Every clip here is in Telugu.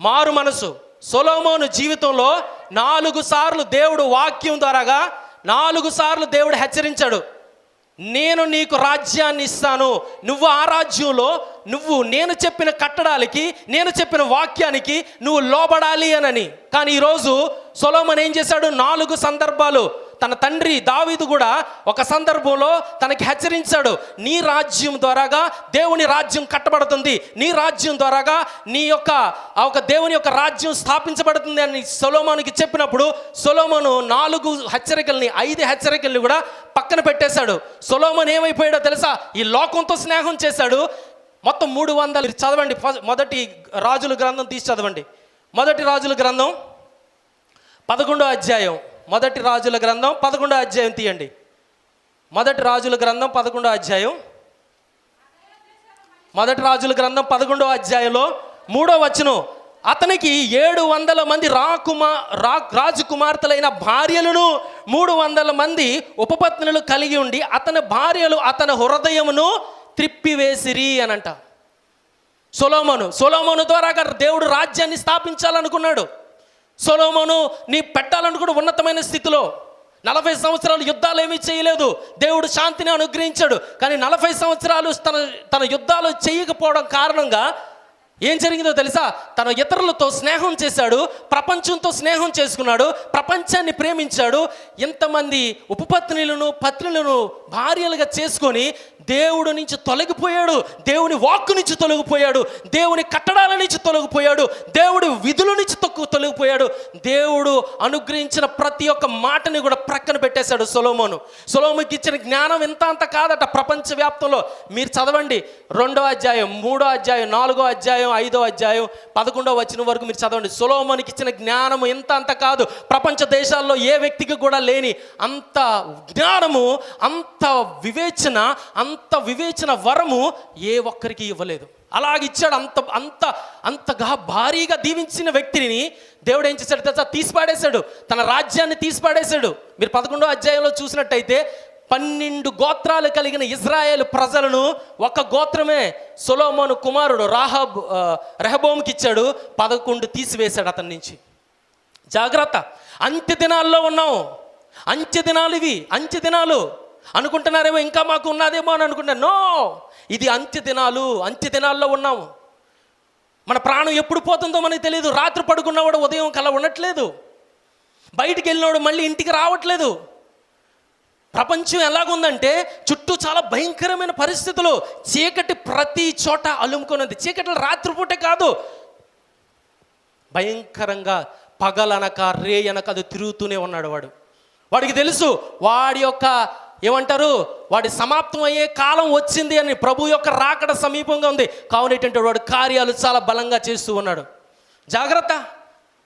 మారు మనసు. సొలోమోను జీవితంలో నాలుగు సార్లు దేవుడు వాక్యం ద్వారాగా నాలుగు సార్లు దేవుడు హెచ్చరించాడు. నేను నీకు రాజ్యాన్ని ఇస్తాను. నువ్వు ఆ రాజ్యంలో నువ్వు నేను చెప్పిన కట్టడాలకి నేను చెప్పిన వాక్యానికి నువ్వు లోబడాలి అనని. కానీ ఈరోజు సొలోమన్ ఏం చేశాడు? నాలుగు సందర్భాలు తన తండ్రి దావీదు కూడా ఒక సందర్భంలో తనకి హెచ్చరించాడు నీ రాజ్యం ద్వారాగా దేవుని రాజ్యం కట్టబడుతుంది నీ రాజ్యం ద్వారాగా నీ యొక్క ఆ ఒక దేవుని యొక్క రాజ్యం స్థాపించబడుతుంది అని సొలోమోనికి చెప్పినప్పుడు సొలోమోను నాలుగు హెచ్చరికల్ని ఐదు హెచ్చరికల్ని కూడా పక్కన పెట్టేశాడు. సొలోమోన్ ఏమైపోయాడో తెలుసా? ఈ లోకంతో స్నేహం చేశాడు. మొత్తం మూడు వందలు చదవండి. మొదటి రాజుల గ్రంథం తీసి చదవండి. మొదటి రాజుల గ్రంథం పదకొండో అధ్యాయం. మొదటి రాజుల గ్రంథం పదకొండో అధ్యాయం తీయండి. మొదటి రాజుల గ్రంథం పదకొండో అధ్యాయం. మొదటి రాజుల గ్రంథం పదకొండో అధ్యాయంలో మూడో వచనం. అతనికి ఏడు వందల మంది రాకుమా రా రాజకుమార్తెలైన భార్యలను మూడు వందల మంది ఉపపత్నులు కలిగి ఉండి అతని భార్యలు అతని హృదయమును త్రిప్పివేసిరి అనంట. సొలోమోను సొలోమోను ద్వారా దేవుడు రాజ్యాన్ని స్థాపించాలనుకున్నాడు. సొలోమోను నీ పెట్టాలనుకున్న ఉన్నతమైన స్థితిలో. నలభై సంవత్సరాలు యుద్ధాలు ఏమీ చేయలేదు. దేవుడు శాంతిని అనుగ్రహించాడు. కానీ నలభై సంవత్సరాలు తన తన యుద్ధాలు చేయకపోవడం కారణంగా ఏం జరిగిందో తెలుసా? తన ఇతరులతో స్నేహం చేశాడు ప్రపంచంతో స్నేహం చేసుకున్నాడు ప్రపంచాన్ని ప్రేమించాడు. ఇంతమంది ఉపపత్నులను పత్నులను భార్యలుగా చేసుకొని దేవుడు నుంచి తొలగిపోయాడు దేవుని వాక్కు నుంచి తొలగిపోయాడు దేవుని కట్టడాల నుంచి తొలగిపోయాడు దేవుడి విధుల నుంచి తొక్కు తొలగిపోయాడు. దేవుడు అనుగ్రహించిన ప్రతి ఒక్క మాటని కూడా ప్రక్కన పెట్టేశాడు సొలోమోను. సొలోముకి ఇచ్చిన జ్ఞానం ఎంత అంత కాదట ప్రపంచవ్యాప్తంలో. మీరు చదవండి రెండో అధ్యాయం మూడో అధ్యాయం నాలుగో అధ్యాయం ఐదో అధ్యాయం పదకొండో వచ్చిన వరకు మీరు చదవండి. సొలోమోనికి ఇచ్చిన జ్ఞానము ఎంత అంత కాదు. ప్రపంచ దేశాల్లో ఏ వ్యక్తికి కూడా లేని అంత జ్ఞానము అంత వివేచన అంత అంత వివేచన వరము ఏ ఒక్కరికి ఇవ్వలేదు. అలాగిచ్చాడు అంత అంత అంతగా భారీగా దీవించిన వ్యక్తిని దేవుడు ఏం చేశాడు తెచ్చా తీసిపాడేశాడు. తన రాజ్యాన్ని తీసిపాడేశాడు. మీరు పదకొండో అధ్యాయంలో చూసినట్టయితే పన్నెండు గోత్రాలు కలిగిన ఇజ్రాయేల్ ప్రజలను ఒక గోత్రమే సొలోమోను కుమారుడు రాహబ్ రెహబోమ్కి ఇచ్చాడు. పదకొండు తీసివేశాడు అతని నుంచి. జాగ్రత్త. అంత్య దినాల్లో ఉన్నాం. అంత్య దినాలు ఇవి. అంత్య దినాలు అనుకుంటున్నారేమో ఇంకా మాకు ఉన్నదేమో అని అనుకుంటున్నారు నో! ఇది అంత్య దినాలు అంత్య దినాల్లో ఉన్నాము. మన ప్రాణం ఎప్పుడు పోతుందో మనకి తెలియదు రాత్రి పడుకున్నవాడు ఉదయం కల ఉండట్లేదు. బయటికి వెళ్ళినవాడు మళ్ళీ ఇంటికి రావట్లేదు. ప్రపంచం ఎలాగుందంటే చుట్టూ చాలా భయంకరమైన పరిస్థితులు. చీకటి ప్రతి చోట అలుముకున్నది. చీకటి రాత్రిపూటే కాదు. భయంకరంగా పగలనక రేయనక అది తిరుగుతూనే ఉన్నాడు వాడు. వాడికి తెలుసు వాడి యొక్క ఏమంటారు? వాడి సమాప్తం అయ్యే కాలం వచ్చింది అని ప్రభు యొక్క రాకడ సమీపంగా ఉంది. కావున ఏంటంటే వాడు కార్యాలు చాలా బలంగా చేస్తూ ఉన్నాడు. జాగ్రత్త.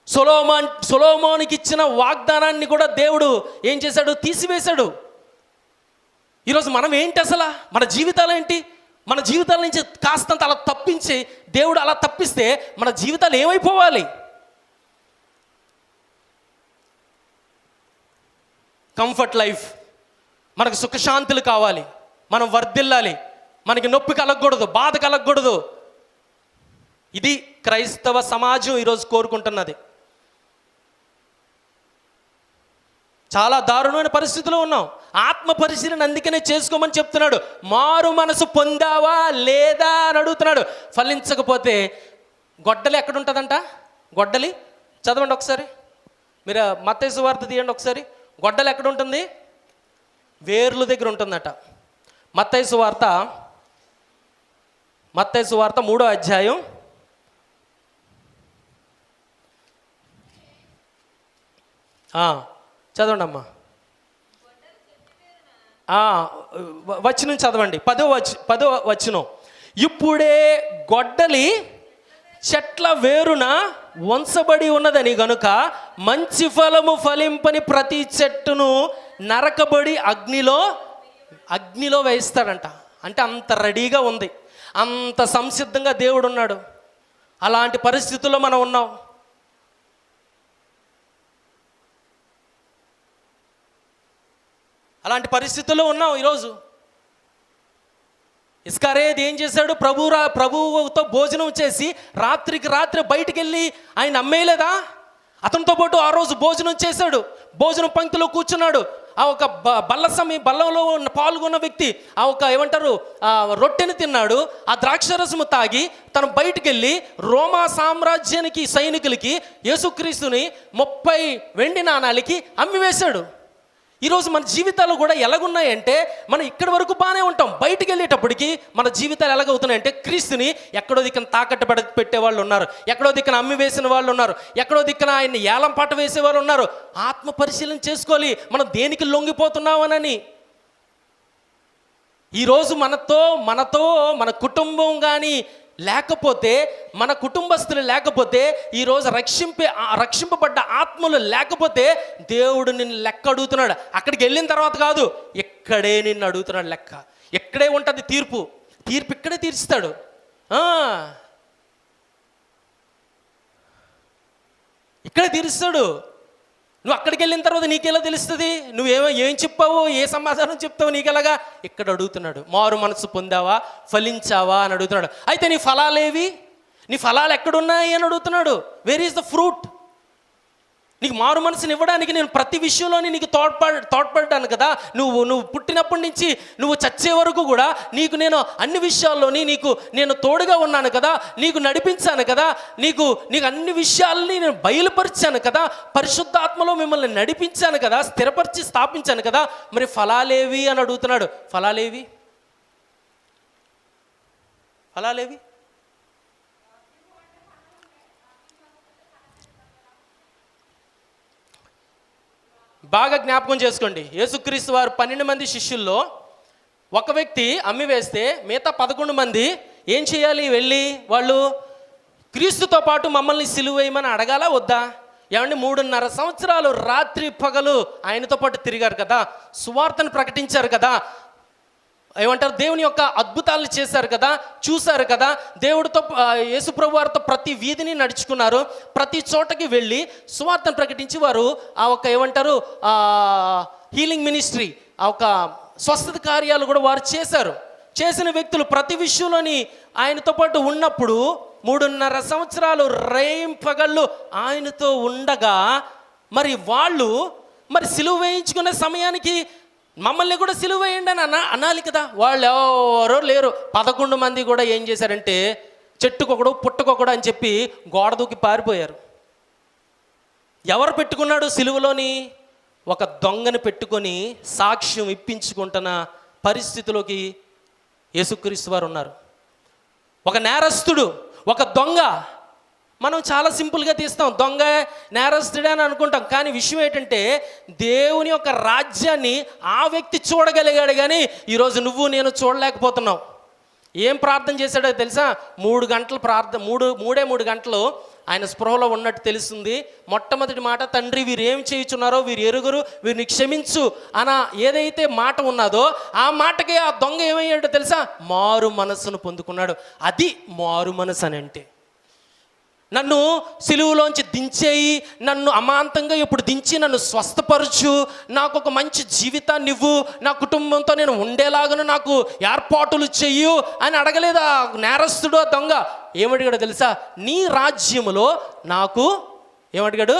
సొలోమాన్ సొలోమోనికి ఇచ్చిన వాగ్దానాన్ని కూడా దేవుడు ఏం చేశాడు? తీసివేశాడు. ఈరోజు మనం ఏంటి అసలు? మన జీవితాలు ఏంటి? మన జీవితాల నుంచి కాస్తంత అలా తప్పించి దేవుడు అలా తప్పిస్తే మన జీవితాలు ఏమైపోవాలి? కంఫర్ట్ లైఫ్ మనకు సుఖశాంతులు కావాలి. మనం వర్ధిల్లాలి. మనకి నొప్పి కలగకూడదు బాధ కలగకూడదు. ఇది క్రైస్తవ సమాజం ఈరోజు కోరుకుంటున్నది. చాలా దారుణమైన పరిస్థితిలో ఉన్నాం. ఆత్మ పరిశీలన అందుకనే చేసుకోమని చెప్తున్నాడు. మారు మనసు పొందావా లేదా అని అడుగుతున్నాడు. ఫలించకపోతే గొడ్డలి ఎక్కడ ఉంటుందంట గొడ్డలి? చదవండి ఒకసారి. మీరు మత్తైసు వార్త తీయండి ఒకసారి. గొడ్డలి ఎక్కడ ఉంటుంది వేర్ల దగ్గర ఉంటుందట. మత్తైసు వార్త మత్తైసు వార్త మూడో అధ్యాయం. చదవండమ్మా. చదవండి అమ్మా వచనం చదవండి. పదో వచ పదో వచనం. ఇప్పుడే గొడ్డలి చెట్ల వేరున వంచబడి ఉన్నదని గనుక మంచి ఫలము ఫలింపని ప్రతి చెట్టును నరకబడి అగ్నిలో అగ్నిలో వేయిస్తాడంట. అంటే అంత రెడీగా ఉంది. అంత సంసిద్ధంగా దేవుడు ఉన్నాడు అలాంటి పరిస్థితుల్లో మనం ఉన్నాం. అలాంటి పరిస్థితుల్లో ఉన్నాం ఈరోజు. ఇస్కారేది ఏం చేశాడు? ప్రభు రా ప్రభువుతో భోజనం చేసి రాత్రికి రాత్రి బయటికి వెళ్ళి ఆయన అమ్మేయలేదా అతనితో పాటు ఆ రోజు భోజనం చేశాడు. భోజనం పంక్తిలో కూర్చున్నాడు. ఆ ఒక బ- బల్ల సమీ బల్లంలో ఉన్న పాల్గొన్న వ్యక్తి ఆ ఒక ఏమంటారు ఆ రొట్టెని తిన్నాడు ఆ ద్రాక్షరసము తాగి తను బయటికి వెళ్ళి రోమా సామ్రాజ్యానికి సైనికులకి యేసుక్రీస్తుని ముప్పై వెండి నాణాలకి అమ్మివేశాడు. ఈరోజు మన జీవితాలు కూడా ఎలాగున్నాయంటే మనం ఇక్కడి వరకు బాగానే ఉంటాం. బయటికి వెళ్ళేటప్పటికి మన జీవితాలు ఎలాగవుతున్నాయంటే క్రీస్తుని ఎక్కడో దిక్కున తాకట్టు పెడ పెట్టే వాళ్ళు ఉన్నారు. ఎక్కడో దిక్కున అమ్మి వేసిన వాళ్ళు ఉన్నారు. ఎక్కడో దిక్కున ఆయన్ని ఏలం పాట వేసే వాళ్ళు ఉన్నారు. ఆత్మ పరిశీలన చేసుకోవాలి. మనం దేనికి లొంగిపోతున్నామనని. ఈరోజు మనతో మనతో మన కుటుంబం కానీ లేకపోతే మన కుటుంబస్తులు లేకపోతే ఈరోజు రక్షింపే రక్షింపబడ్డ ఆత్మలు లేకపోతే దేవుడు నిన్ను లెక్క అడుగుతున్నాడు. అక్కడికి వెళ్ళిన తర్వాత కాదు ఇక్కడే నిన్ను అడుగుతున్నాడు లెక్క. ఇక్కడే ఉంటుంది తీర్పు? తీర్పు ఇక్కడే తీర్చుతాడు ఇక్కడే తీరుస్తాడు. నువ్వు అక్కడికి వెళ్ళిన తర్వాత నీకెలా తెలుస్తుంది? నువ్వేమో ఏం చెప్పావు? ఏ సమాధానం చెప్తావు? నీకెలాగా? ఇక్కడ అడుగుతున్నాడు. మారు మనసు పొందావా? ఫలించావా? అని అడుగుతున్నాడు. అయితే నీ ఫలాలేవి? నీ ఫలాలు ఎక్కడున్నాయి? అని అడుగుతున్నాడు. వేర్ ఈస్ ద ఫ్రూట్ నీకు మారు మనసుని ఇవ్వడానికి నేను ప్రతి విషయంలోని నీకు తోడ్పడ తోడ్పడ్డాను కదా. నువ్వు నువ్వు పుట్టినప్పటి నుంచి నువ్వు చచ్చే వరకు కూడా నీకు నేను అన్ని విషయాల్లోని నీకు నేను తోడుగా ఉన్నాను కదా. నీకు నడిపించాను కదా. నీకు నీకు అన్ని విషయాల్ని నేను బయలుపరిచాను కదా. పరిశుద్ధాత్మలో మిమ్మల్ని నడిపించాను కదా. స్థిరపరిచి స్థాపించాను కదా. మరి ఫలాలేవి అని అడుగుతున్నాడు. ఫలాలేవి? ఫలాలేవి? బాగా జ్ఞాపకం చేసుకోండి. యేసుక్రీస్తు వారు పన్నెండు మంది శిష్యుల్లో ఒక వ్యక్తి అమ్మి వేస్తే మిగతా పదకొండు మంది ఏం చేయాలి వెళ్ళి? వాళ్ళు క్రీస్తుతో పాటు మమ్మల్ని సిలువేయమని అడగాల వద్దా? ఏమండి మూడున్నర సంవత్సరాలు రాత్రి పగలు ఆయనతో పాటు తిరిగారు కదా? సువార్తను ప్రకటించారు కదా? ఏమంటారు? దేవుని యొక్క అద్భుతాలను చేశారు కదా? చూశారు కదా? దేవుడితో యేసుప్రభు వారితో ప్రతి వీధిని నడుచుకున్నారు. ప్రతి చోటకి వెళ్ళి సువార్తను ప్రకటించి వారు ఆ ఒక ఏమంటారు? హీలింగ్ మినిస్ట్రీ ఆ ఒక స్వస్థత కార్యాలు కూడా వారు చేశారు. చేసిన వ్యక్తులు ప్రతి విషయంలోని ఆయనతో పాటు ఉన్నప్పుడు మూడున్నర సంవత్సరాలు రేం పగళ్ళు ఆయనతో ఉండగా మరి వాళ్ళు మరి సిలువ వేయించుకునే సమయానికి మమ్మల్ని కూడా సిలువ వేయండి అని అన్న అనాలి కదా. వాళ్ళు ఎవరో లేరు. పదకొండు మంది కూడా ఏం చేశారంటే చెట్టుకొకడు పుట్టుకొకడు అని చెప్పి గోడ దూకి పారిపోయారు. ఎవరు పెట్టుకున్నాడు సిలువలోని? ఒక దొంగని పెట్టుకొని సాక్ష్యం ఇప్పించుకుంటున్న పరిస్థితిలోకి యేసుక్రీస్తు వారు ఉన్నారు. ఒక నేరస్తుడు ఒక దొంగ మనం చాలా సింపుల్గా తీస్తాం. దొంగ నేరస్తుడే అని అనుకుంటాం. కానీ విషయం ఏంటంటే దేవుని యొక్క రాజ్యాన్ని ఆ వ్యక్తి చూడగలిగాడు కానీ ఈరోజు నువ్వు నేను చూడలేకపోతున్నావు. ఏం ప్రార్థన చేశాడో తెలుసా? మూడు గంటలు ప్రార్థన మూడు మూడే మూడు గంటలు ఆయన స్పృహలో ఉన్నట్టు తెలుస్తుంది. మొట్టమొదటి మాట తండ్రి వీరు ఏం చేయుచున్నారో వీరు ఎరుగురు వీరిని క్షమించు అన ఏదైతే మాట ఉన్నదో ఆ మాటకి ఆ దొంగ ఏమయ్యాడో తెలుసా? మారు మనస్సును పొందుకున్నాడు. అది మారు మనసు అని అంటే. నన్ను సిలువులోంచి దించేయి నన్ను అమాంతంగా ఇప్పుడు దించి నన్ను స్వస్థపరచు నాకు ఒక మంచి జీవితాన్ని ఇవ్వు నా కుటుంబంతో నేను ఉండేలాగాను నాకు ఏర్పాటులు చెయ్యు అని అడగలేదు ఆ నేరస్తుడు ఆ దొంగ? ఏమడిగాడు తెలుసా? నీ రాజ్యములో నాకు ఏమడిగాడు?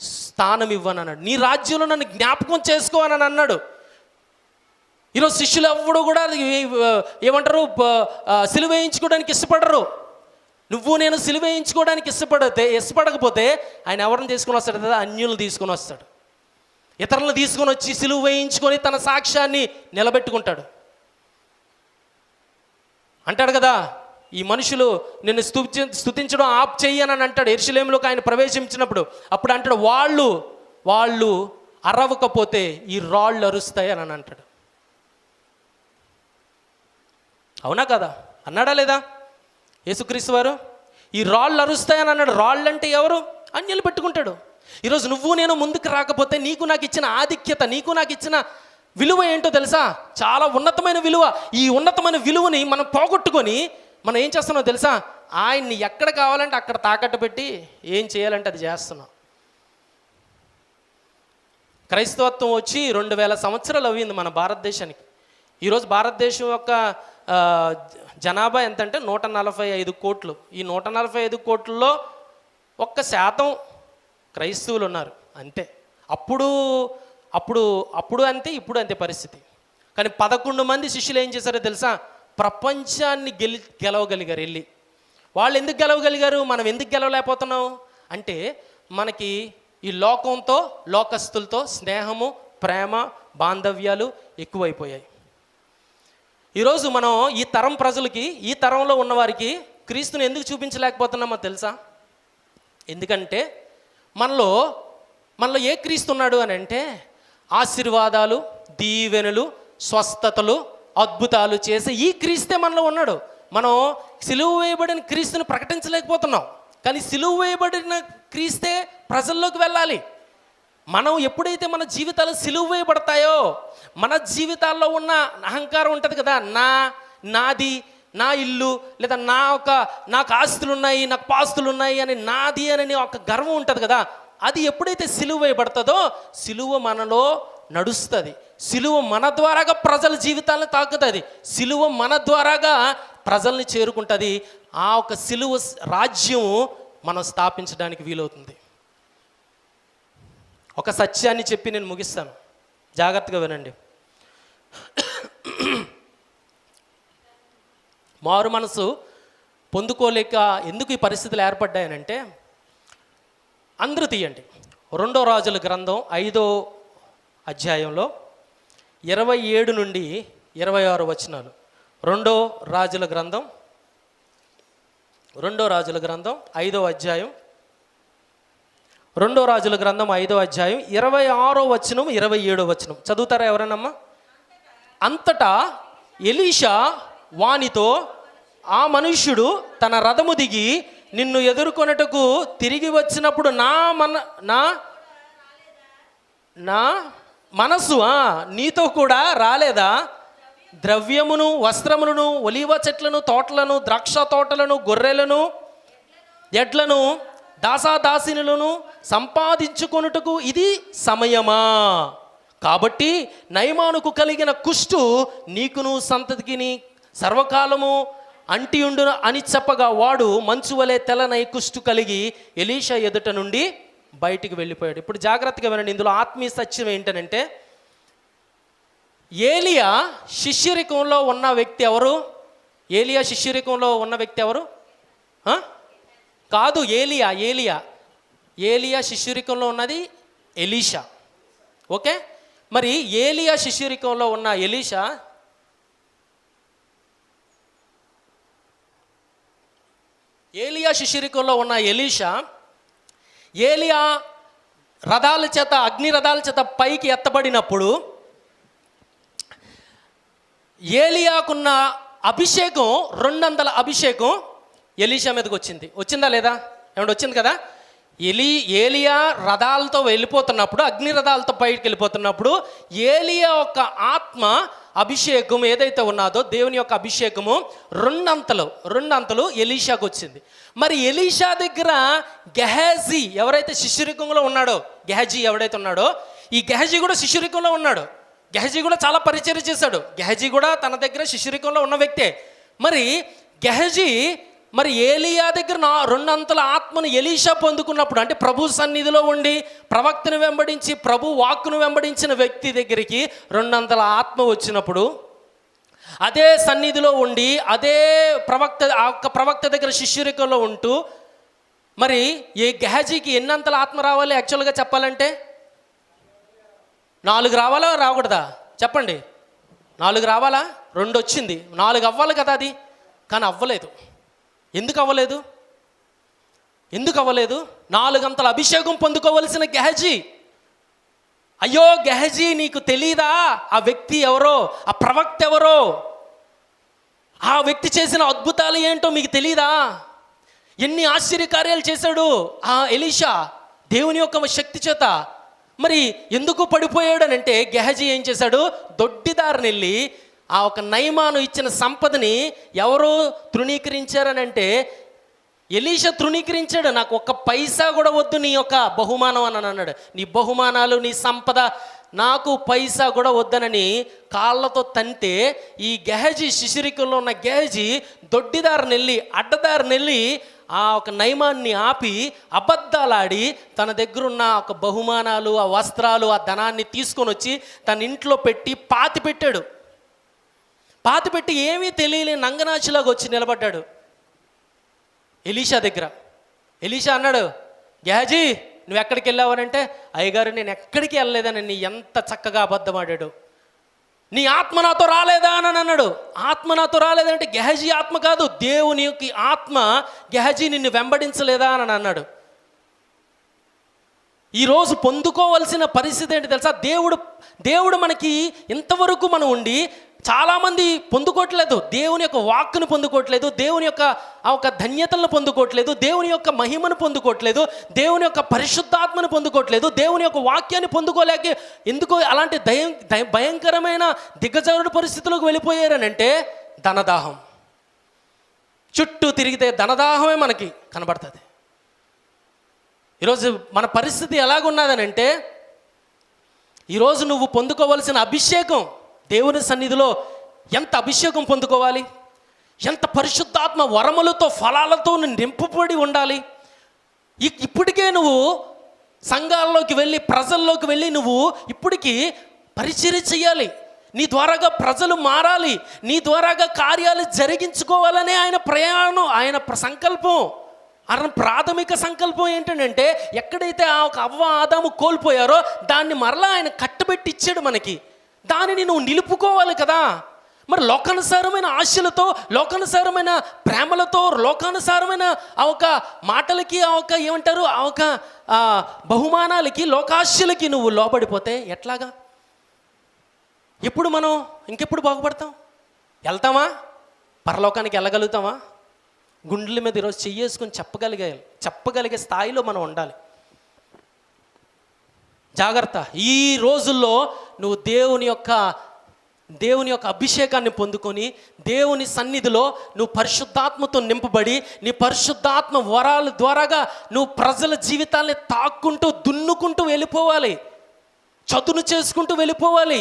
స్థానం ఇవ్వను అన్నాడు నీ రాజ్యంలో నన్ను జ్ఞాపకం చేసుకో అని అన్నాడు. ఈరోజు శిష్యులు ఎవ్వడు కూడా ఏమంటారు సిలువ వేయించుకోవడానికి ఇష్టపడరు. నువ్వు నేను సిలువ వేయించుకోవడానికి ఇష్టపడితే ఇష్టపడకపోతే ఆయన ఎవరిని తీసుకుని వస్తాడు కదా అన్యులను తీసుకొని వస్తాడు. ఇతరులను తీసుకొని వచ్చి సిలువ వేయించుకొని తన సాక్ష్యాన్ని నిలబెట్టుకుంటాడు. అంటాడు కదా ఈ మనుషులు నిన్ను స్తుతి స్తుతించడం ఆప్ చెయ్యనని అంటాడు. ఎరుసలేములోకి ఆయన ప్రవేశించినప్పుడు అప్పుడు అంటాడు వాళ్ళు వాళ్ళు అరవకపోతే ఈ రాళ్ళు అరుస్తాయి అని అంటాడు. అవునా కదా? అన్నాడా లేదా? యేసుక్రీస్తు వారు ఈ రాళ్ళు అరుస్తాయని అన్నాడు. రాళ్ళు అంటే ఎవరు? అన్యులు పెట్టుకుంటాడు. ఈరోజు నువ్వు నేను ముందుకు రాకపోతే నీకు నాకు ఇచ్చిన ఆధిక్యత నీకు నాకు ఇచ్చిన విలువ ఏంటో తెలుసా? చాలా ఉన్నతమైన విలువ. ఈ ఉన్నతమైన విలువని మనం పోగొట్టుకొని మనం ఏం చేస్తున్నాం తెలుసా? ఆయన్ని ఎక్కడ కావాలంటే అక్కడ తాకట్టు పెట్టి ఏం చేయాలంటే అది చేస్తున్నాం. క్రైస్తవత్వం వచ్చి రెండు వేల సంవత్సరాలు అయింది మన భారతదేశానికి. ఈరోజు భారతదేశం యొక్క జనాభా ఎంత అంటే నూట నలభై ఐదు కోట్లు. ఈ నూట నలభై ఐదు కోట్లలో ఒక్క శాతం క్రైస్తవులు ఉన్నారు. అంతే. అప్పుడు అప్పుడు అప్పుడు అంతే ఇప్పుడు అంతే పరిస్థితి. కానీ పదకొండు మంది శిష్యులు ఏం చేశారో తెలుసా? ప్రపంచాన్ని గెలి గెలవగలిగారు వెళ్ళి. వాళ్ళు ఎందుకు గెలవగలిగారు? మనం ఎందుకు గెలవలేకపోతున్నాం? అంటే మనకి ఈ లోకంతో లోకస్తులతో స్నేహము ప్రేమ బాంధవ్యాలు ఎక్కువైపోయాయి. ఈరోజు మనం ఈ తరం ప్రజలకి ఈ తరంలో ఉన్నవారికి క్రీస్తుని ఎందుకు చూపించలేకపోతున్నామో తెలుసా? ఎందుకంటే మనలో మనలో ఏ క్రీస్తు ఉన్నాడు అని అంటే ఆశీర్వాదాలు దీవెనలు స్వస్థతలు అద్భుతాలు చేసే ఈ క్రీస్తే మనలో ఉన్నాడు. మనం సిలువు వేయబడిన క్రీస్తుని ప్రకటించలేకపోతున్నాం. కానీ సిలువు వేయబడిన క్రీస్తే ప్రజల్లోకి వెళ్ళాలి. మనం ఎప్పుడైతే మన జీవితాలు సిలువ వేయబడతాయో మన జీవితాల్లో ఉన్న అహంకారం ఉంటుంది కదా నా నాది నా ఇల్లు లేదా నా ఒక నాకు ఆస్తులు ఉన్నాయి నాకు పాస్తులు ఉన్నాయి అని నాది అని ఒక గర్వం ఉంటుంది కదా అది ఎప్పుడైతే సిలువ వేయబడుతుందో సిలువ మనలో నడుస్తుంది. సిలువ మన ద్వారాగా ప్రజల జీవితాలను తాకుతుంది. సిలువ మన ద్వారాగా ప్రజల్ని చేరుకుంటుంది. ఆ ఒక సిలువ రాజ్యం మనం స్థాపించడానికి వీలవుతుంది. ఒక సత్యాన్ని చెప్పి నేను ముగిస్తాను. జాగ్రత్తగా వినండి. మారు మనసు పొందుకోలేక ఎందుకు ఈ పరిస్థితులు ఏర్పడ్డాయనంటే అందరూ తీయండి. రెండో రాజుల గ్రంథం ఐదో అధ్యాయంలో ఇరవై ఏడు నుండి ఇరవై ఆరు వచనాలు. రెండో రాజుల గ్రంథం రెండో రాజుల గ్రంథం ఐదో అధ్యాయం రెండో రాజుల గ్రంథం ఐదో అధ్యాయం ఇరవై ఆరో వచనం ఇరవై ఏడో వచనం చదువుతారా ఎవరన్నమ్మా? అంతటా ఎలీషా వానితో ఆ మనుష్యుడు తన రథము దిగి నిన్ను ఎదుర్కొనుటకు తిరిగి వచ్చినప్పుడు నా మన నా నా మనసు నీతో కూడా రాలేదా? ద్రవ్యమును వస్త్రములను ఒలీవ చెట్లను తోటలను ద్రాక్ష తోటలను గొర్రెలను ఎడ్లను దాసాదాసినులను సంపాదించుకొనుటకు ఇది సమయమా? కాబట్టి నయమానుకు కలిగిన కుష్టు నీకును సంతతికిని సర్వకాలము అంటియుండు అని చెప్పగా వాడు మంచు వలె తెల్లనై కుష్టు కలిగి ఎలీషా ఎదుట నుండి బయటికి వెళ్ళిపోయాడు. ఇప్పుడు జాగ్రత్తగా వినండి ఇందులో ఆత్మీయ సత్యం ఏంటనంటే ఏలియా శిష్యరికంలో ఉన్న వ్యక్తి ఎవరు? ఏలియా శిష్యరికంలో ఉన్న వ్యక్తి ఎవరు? కాదు ఏలియా ఏలియా. ఏలియా శిష్యురికంలో ఉన్నది ఎలీషా. ఓకే? మరి ఏలియా శిష్యురికంలో ఉన్న ఎలీషా? ఏలియా శిష్యురికంలో ఉన్న ఎలీషా ఏలియా రథాల చేత అగ్ని రథాల చేత పైకి ఎత్తబడినప్పుడు ఏలియాకున్న అభిషేకం రెండొందల అభిషేకం ఎలీషా మీదకి వచ్చింది. వచ్చిందా లేదా? ఏమంటే వచ్చింది కదా? ఎలి ఏలియా రథాలతో వెళ్ళిపోతున్నప్పుడు అగ్ని రథాలతో పైకి వెళ్ళిపోతున్నప్పుడు ఏలియా యొక్క ఆత్మ అభిషేకం ఏదైతే ఉన్నదో దేవుని యొక్క అభిషేకము రెండంతలు రెండంతలు ఎలీషాకు వచ్చింది. మరి ఎలీషా దగ్గర గెహాజీ ఎవరైతే శిష్యరికంలో ఉన్నాడో గెహజీ ఎవడైతే ఉన్నాడో ఈ గెహజీ కూడా శిష్యరికంలో ఉన్నాడు. గెహజీ కూడా చాలా పరిచయం చేశాడు. గెహజీ కూడా తన దగ్గర శిష్యరికంలో ఉన్న వ్యక్తే. మరి గెహజీ మరి ఏలియా దగ్గర నా రెండంతల ఆత్మను ఎలీషా పొందుకున్నప్పుడు అంటే ప్రభు సన్నిధిలో ఉండి ప్రవక్తను వెంబడించి ప్రభు వాక్కును వెంబడించిన వ్యక్తి దగ్గరికి రెండంతల ఆత్మ వచ్చినప్పుడు అదే సన్నిధిలో ఉండి అదే ప్రవక్త ఆ ప్రవక్త దగ్గర శిష్యరికంలో ఉంటూ మరి ఈ గెహజీకి ఎన్నంతల ఆత్మ రావాలి యాక్చువల్గా చెప్పాలంటే? నాలుగు రావాలా రాకూడదా? చెప్పండి. నాలుగు రావాలా? రెండు వచ్చింది. నాలుగు అవ్వాలి కదా అది. కానీ అవ్వలేదు. ఎందుకు అవ్వలేదు ఎందుకు అవ్వలేదు నాలుగంతల అభిషేకం పొందుకోవలసిన గెహజీ. అయ్యో గెహజీ నీకు తెలీదా? ఆ వ్యక్తి ఎవరో? ఆ ప్రవక్త ఎవరో? ఆ వ్యక్తి చేసిన అద్భుతాలు ఏంటో మీకు తెలీదా? ఎన్ని ఆశ్చర్యకార్యాలు చేశాడు ఆ ఎలీషా దేవుని యొక్క శక్తి చేత. మరి ఎందుకు పడిపోయాడనంటే గెహజీ ఏం చేశాడు? దొడ్డిదారిని వెళ్ళి ఆ ఒక నయమాను ఇచ్చిన సంపదని ఎవరు తృణీకరించారనంటే ఎలీషా తృణీకరించాడు నాకు ఒక్క పైసా కూడా వద్దు నీ యొక్క బహుమానం అని అన్నాడు. నీ బహుమానాలు నీ సంపద నాకు పైసా కూడా వద్దనని కాళ్ళతో తంటే ఈ గెహజీ శిశిరికంలో ఉన్న గెహజీ దొడ్డిదారిని వెళ్ళి అడ్డదారిని వెళ్ళి ఆ ఒక నయమాన్ని ఆపి అబద్ధాలాడి తన దగ్గరున్న ఒక బహుమానాలు ఆ వస్త్రాలు ఆ ధనాన్ని తీసుకొని వచ్చి తన ఇంట్లో పెట్టి పాతి పెట్టాడు. పాతి పెట్టి ఏమీ తెలియలేని నంగనాచిలాగా వచ్చి నిలబడ్డాడు. ఎలీషా దగ్గర. ఎలీషా అన్నాడు గ్యాజీ నువ్వు ఎక్కడికి వెళ్ళావనంటే అయ్యగారు నేను ఎక్కడికి వెళ్ళలేదని నీ ఎంత చక్కగా అబద్ధమాడాడు నీ ఆత్మ నాతో రాలేదా అని అన్నాడు. ఆత్మ నాతో రాలేదంటే గెహజీ ఆత్మ కాదు దేవుని యొక్క ఆత్మ గెహజీ నిన్ను వెంబడించలేదా అని అన్నాడు. ఈరోజు పొందుకోవలసిన పరిస్థితి ఏంటి తెలుసా? దేవుడు దేవుడు మనకి ఇంతవరకు మనం ఉండి చాలామంది పొందుకోవట్లేదు. దేవుని యొక్క వాక్కును పొందుకోవట్లేదు. దేవుని యొక్క ఆ ఒక ధన్యతలను పొందుకోవట్లేదు. దేవుని యొక్క మహిమను పొందుకోవట్లేదు. దేవుని యొక్క పరిశుద్ధాత్మను పొందుకోవట్లేదు. దేవుని యొక్క వాక్యాన్ని పొందుకోలేక ఎందుకో అలాంటి దయం దయ- భయంకరమైన దిగ్గజారుడు పరిస్థితులకు వెళ్ళిపోయారనంటే ధనదాహం. చుట్టూ తిరిగితే ధనదాహమే మనకి కనబడుతుంది. ఈరోజు మన పరిస్థితి ఎలాగున్నదనంటే ఈరోజు నువ్వు పొందుకోవలసిన అభిషేకం దేవుని సన్నిధిలో ఎంత అభిషేకం పొందుకోవాలి? ఎంత పరిశుద్ధాత్మ వరములతో ఫలాలతో నువ్వు నింపబడి ఉండాలి? ఇప్పటికే నువ్వు సంఘాల్లోకి వెళ్ళి ప్రజల్లోకి వెళ్ళి నువ్వు ఇప్పటికీ పరిచర్య చేయాలి నీ ద్వారాగా ప్రజలు మారాలి. నీ ద్వారాగా కార్యాలు జరిగించుకోవాలనే ఆయన ప్రయాణం ఆయన సంకల్పం. ఆయన ప్రాథమిక సంకల్పం ఏంటంటే ఎక్కడైతే ఆ ఒక అవ్వ ఆదాము కోల్పోయారో దాన్ని మరలా ఆయన కట్టబెట్టి ఇచ్చాడు మనకి. దానిని నువ్వు నిలుపుకోవాలి కదా. మరి లోకానుసారమైన ఆశలతో లోకానుసారమైన ప్రేమలతో లోకానుసారమైన ఆ ఒక మాటలకి ఆ ఒక ఏమంటారు ఆ ఒక బహుమానాలకి లోకాశలకి నువ్వు లోబడిపోతే ఎట్లాగా? ఎప్పుడు మనం ఇంకెప్పుడు బాగుపడతాం? వెళ్తామా? పరలోకానికి వెళ్ళగలుగుతామా? గుండెల మీద ఈరోజు చెయ్యేసుకొని చెప్పగలిగే చెప్పగలిగే స్థాయిలో మనం ఉండాలి. జాగ్రత్త. ఈ రోజుల్లో నువ్వు దేవుని యొక్క దేవుని యొక్క అభిషేకాన్ని పొందుకొని దేవుని సన్నిధిలో నువ్వు పరిశుద్ధాత్మతో నింపబడి నీ పరిశుద్ధాత్మ వరాల ద్వారాగా నువ్వు ప్రజల జీవితాల్ని తాక్కుంటూ దున్నుకుంటూ వెళ్ళిపోవాలి. చదును చేసుకుంటూ వెళ్ళిపోవాలి.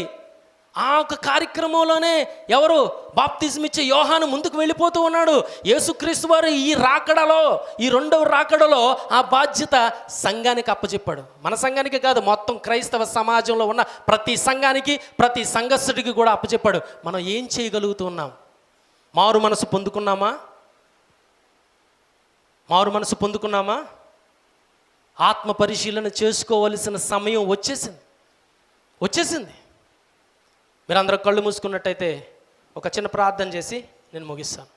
ఆ ఒక కార్యక్రమంలోనే ఎవరు బాప్తిజం ఇచ్చే యోహాను ముందుకు వెళ్ళిపోతూ ఉన్నాడు. యేసుక్రీస్తు వారు ఈ రాకడలో ఈ రెండవ రాకడలో ఆ బాధ్యత సంఘానికి అప్పచెప్పాడు. మన సంఘానికి కాదు మొత్తం క్రైస్తవ సమాజంలో ఉన్న ప్రతి సంఘానికి ప్రతి సంఘస్థుడికి కూడా అప్పచెప్పాడు. మనం ఏం చేయగలుగుతున్నాం మారు మనసు పొందుకున్నామా? మారు మనసు పొందుకున్నామా? ఆత్మ పరిశీలన చేసుకోవలసిన సమయం వచ్చేసింది. వచ్చేసింది. మీరందరూ కళ్ళు మూసుకున్నట్టయితే ఒక చిన్న ప్రార్థన చేసి నేను ముగిస్తాను.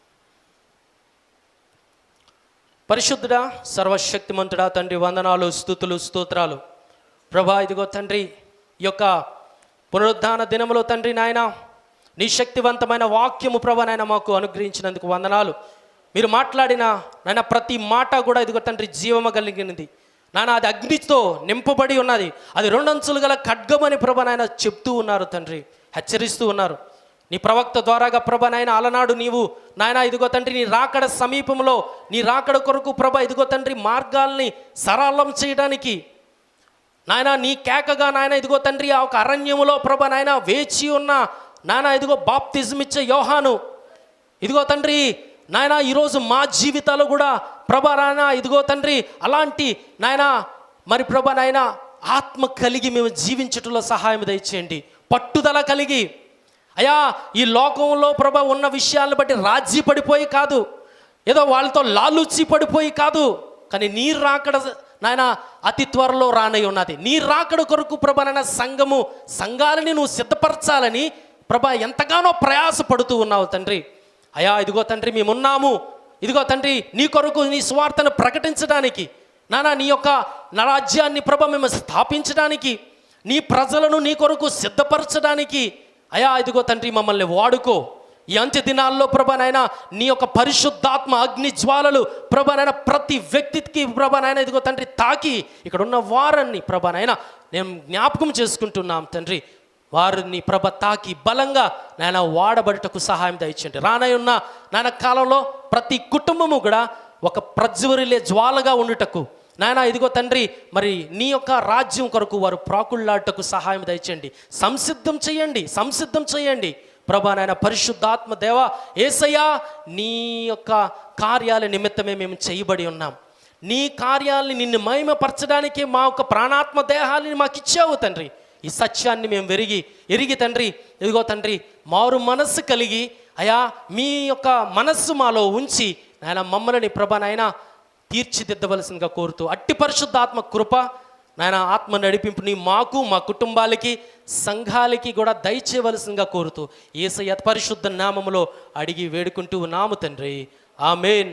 పరిశుద్ధుడా సర్వశక్తిమంతుడా తండ్రి వందనాలు స్థుతులు స్తోత్రాలు. ప్రభా ఇదిగో తండ్రి ఈ యొక్క పునరుద్ధాన దినములో తండ్రి నాయన నీ శక్తివంతమైన వాక్యము ప్రభ నాయన మాకు అనుగ్రహించినందుకు వందనాలు. మీరు మాట్లాడిన నాయన ప్రతి మాట కూడా ఇదిగో తండ్రి జీవము కలిగినది నాన్న అది అగ్నితో నింపబడి ఉన్నది. అది రెండంచులు గల ఖడ్గమని ప్రభ నాయన చెప్తూ ఉన్నారు తండ్రి. హెచ్చరిస్తూ ఉన్నారు. నీ ప్రవక్త ద్వారాగా ప్రభ నాయన అలనాడు నీవు నాయన ఇదిగో తండ్రి నీ రాకడ సమీపంలో నీ రాకడ కొరకు ప్రభ ఇదిగో తండ్రి మార్గాల్ని సరళం చేయడానికి నాయన నీ కేకగా నాయన ఇదిగో తండ్రి ఆ ఒక అరణ్యములో ప్రభ నాయన వేచి ఉన్న నాయన ఇదిగో బాప్తిజం ఇచ్చే యోహాను. ఇదిగో తండ్రి నాయన ఈరోజు మా జీవితాలు కూడా ప్రభ నాయన ఇదిగో తండ్రి అలాంటి నాయన మరి ప్రభ నాయన ఆత్మ కలిగి మేము జీవించటంలో సహాయం దయచేయండి. పట్టుదల కలిగి. అయా ఈ లోకంలో ప్రభ ఉన్న విషయాలను బట్టి రాజీ పడిపోయి కాదు. ఏదో వాళ్ళతో లాలుచి పడిపోయి కాదు. కానీ నీ రాకడ నాయన అతి త్వరలో రానై ఉన్నది. నీ రాకడ కొరకు ప్రభ నాయన సంఘము సంఘాలని నువ్వు సిద్ధపరచాలని ప్రభ ఎంతగానో ప్రయాసపడుతూ ఉన్నావు తండ్రి. అయా ఇదిగో తండ్రి మేమున్నాము. ఇదిగో తండ్రి నీ కొరకు నీ స్వార్థను ప్రకటించడానికి నానా నీ యొక్క నరాజ్యాన్ని ప్రభ మేము స్థాపించడానికి నీ ప్రజలను నీ కొరకు సిద్ధపరచడానికి అయా ఇదిగో తండ్రి మమ్మల్ని వాడుకో. ఈ అంత్య దినాల్లో ప్రభనైనా నీ యొక్క పరిశుద్ధాత్మ అగ్ని జ్వాలలు ప్రతి వ్యక్తికి ప్రభనైనా ఇదిగో తండ్రి తాకి. ఇక్కడ ఉన్న వారన్ని ప్రభనైనా నేను జ్ఞాపకం చేసుకుంటున్నాం తండ్రి వారిని ప్రభ తాకి బలంగా నాయన వాడబడుటకు సహాయం దయచండి ఉన్న నాయన కాలంలో ప్రతి కుటుంబము కూడా ఒక ప్రజ్వరిలే జ్వాలగా ఉండుటకు నాయన ఇదిగో తండ్రి మరి నీ యొక్క రాజ్యం కొరకు వారు ప్రాకుళ్ళాటకు సహాయం దయచేయండి. సంసిద్ధం చేయండి సంసిద్ధం చేయండి. ప్రభా నాయన పరిశుద్ధాత్మ దేవ ఏసయ్యా నీ యొక్క కార్యాల నిమిత్తమే మేము చేయబడి ఉన్నాం. నీ కార్యాలని నిన్ను మహిమపరచడానికి మా యొక్క ప్రాణాత్మ దేహాలని మాకు ఇచ్చావు తండ్రి. ఈ సత్యాన్ని మేము వెరిగి ఎరిగి తండ్రి ఇదిగో తండ్రి మారు మనస్సు కలిగి అయా మీ యొక్క మనస్సు మాలో ఉంచి నాయన మమ్మల్ని ప్రభ నాయన తీర్చిదిద్దవలసిందిగా కోరుతూ అట్టి పరిశుద్ధాత్మ కృప నాయన ఆత్మ నడిపింపుని మాకు మా కుటుంబాలకి సంఘాలకి కూడా దయచేయవలసిందిగా కోరుతూ ఏసయ్య పరిశుద్ధ నామములో అడిగి వేడుకుంటూ నాము తండ్రి. ఆమెన్.